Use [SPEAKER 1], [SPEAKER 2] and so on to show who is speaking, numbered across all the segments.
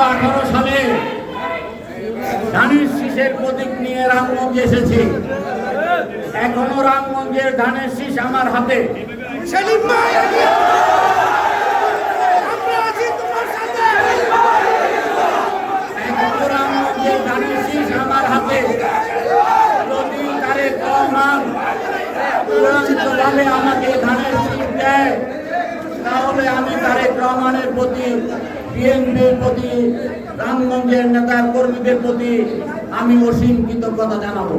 [SPEAKER 1] আঠারো সালে ধানের শীষের প্রতীক নিয়ে রামগঞ্জে এসেছি। এখনও রামগঞ্জের ধানের শীষ আমার হাতে। রামগঞ্জের ধানের শীষ আমার হাতে। যদি তারেক রহমান চূড়ান্তভাবে আমাকে ধানের শীষ দেয়। তাহলে আমি তারেক রহমানের প্রতি বিএনপির প্রতি, রামগঞ্জের নেতা কর্মীদের প্রতি আমি অসীম কৃতজ্ঞতা জানাব।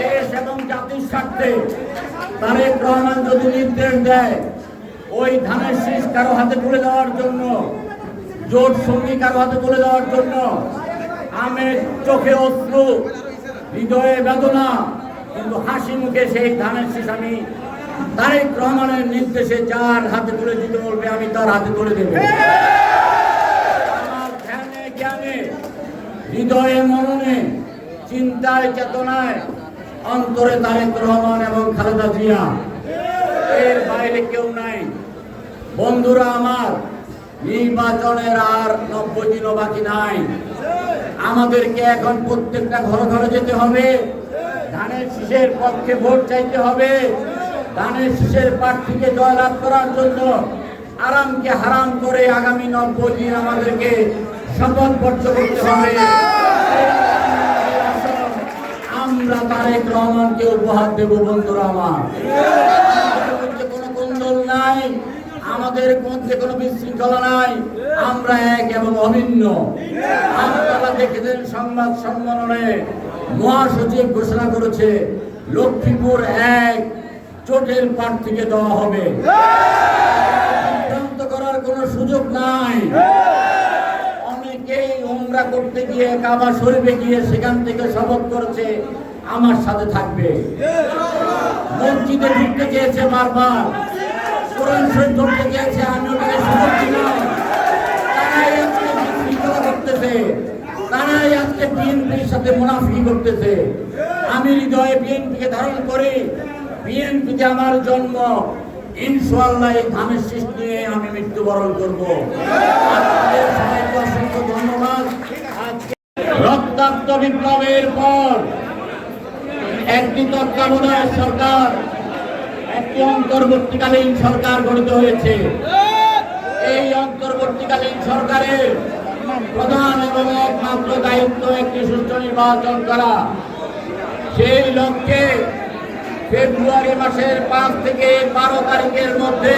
[SPEAKER 1] দেশ এবং জাতির স্বার্থে তারেক রহমান যদি নির্দেশ দেয়, ওই ধানের শীষ কারও হাতে তুলে দেওয়ার জন্য, জোট সঙ্গী কারও হাতে তুলে দেওয়ার জন্য আমের চোখে অশ্রু, হৃদয়ে বেদনা, কিন্তু হাসি মুখে সেই ধানের শীষ আমি তারেক রহমানের নির্দেশে যার হাতে তুলে দিতে বলবে আমি তার হাতে তুলে দেবো। আমার ধ্যানে জ্ঞানে হৃদয়ে মননে চিন্তায় চেতনায় অন্তরে তারেক রহমান এবং খালেদা জিয়া। এর বাইরে কেউ নাই। বন্ধুরা আমার নির্বাচনের আর নব্বই দিনও বাকি নাই। আমাদেরকে এখন প্রত্যেকটা ঘরে ঘরে যেতে হবে। ধানের শীষের পক্ষে ভোট চাইতে হবে। ধানের শীষের প্রার্থীকে জয়লাভ করার জন্য আরামকে হারাম করে আগামী নব্বই দিন আমাদেরকে শপথবদ্ধ করতে হবে। আমরা তারেক রহমানকে উপহার দেব, বন্ধুরা আমার। কোনো কুন্দল নাই, আমাদের মধ্যে কোনো বিশৃঙ্খলা নাই, আমরা এক এবং অভিন্ন। আপনারা দেখেছেন সংবাদ সম্মেলনে মহাসচিব ঘোষণা করেছে, লক্ষ্মীপুর এক চোটের প্রার্থীকে দেওয়া হবে। সুযোগ নাই। অনেকেই উমরা করতে গিয়ে, কাবা শরীফে গিয়ে সেখান থেকে শপথ করেছে, আমার সাথে থাকবে। মসজিদে ঢুকতে চেয়েছে বারবার। কোরআন শরীফ ধরতে চেয়েছে আমি ওটাকে সুযোগ দিলাম তারাই আজকে বিশৃঙ্খলা করতেছে। তারাই আজকে বিএনপির সাথে মুনাফি করতেছে। আমি হৃদয়ে বিএনপিকে ধারণ করি। বিএনপিতে আমার জন্ম। ইনশাআল্লাহ এই ধানের শীষ নিয়ে আমি মৃত্যুবরণ করব। ধন্যবাদ। রক্তাক্ত বিপ্লবের পর একটি তত্ত্বাবধায়ক সরকার, একটি অন্তর্বর্তীকালীন সরকার গঠিত হয়েছে। এই অন্তর্বর্তীকালীন সরকারের প্রধান এবং একমাত্র দায়িত্ব একটি সুষ্ঠু নির্বাচন করা। সেই লক্ষ্যে ফেব্রুয়ারি মাসের পাঁচ থেকে বারো তারিখের মধ্যে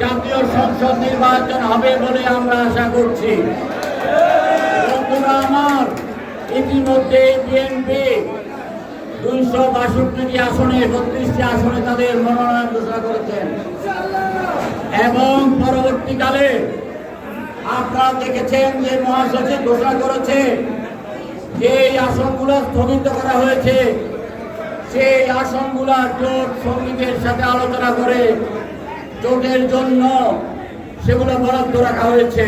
[SPEAKER 1] জাতীয় সংসদ নির্বাচন হবে বলে আমরা আশা করছি। আমার, ইতিমধ্যে বিএনপি দুইশো বাষট্টি আসনে, বত্রিশটি আসনে তাদের মনোনয়ন ঘোষণা করেছেন। এবং পরবর্তীকালে আপনারা দেখেছেন যে মহাসচিব ঘোষণা করেছে যে এই আসনগুলো স্থগিত করা হয়েছে। সেই আসনগুলা জোট সঙ্গীদের সাথে আলোচনা করে জোটের জন্য সেগুলো বরাদ্দ রাখা হয়েছে।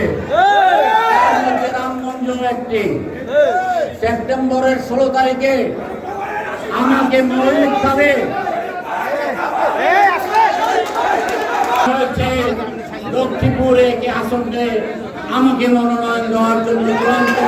[SPEAKER 1] রামগঞ্জ একটি। সেপ্টেম্বরের ষোলো তারিখে আমাকে মৌলিকভাবে লক্ষ্মীপুরে কি আসনে আমাকে মনোনয়ন দেওয়ার জন্য চূড়ান্ত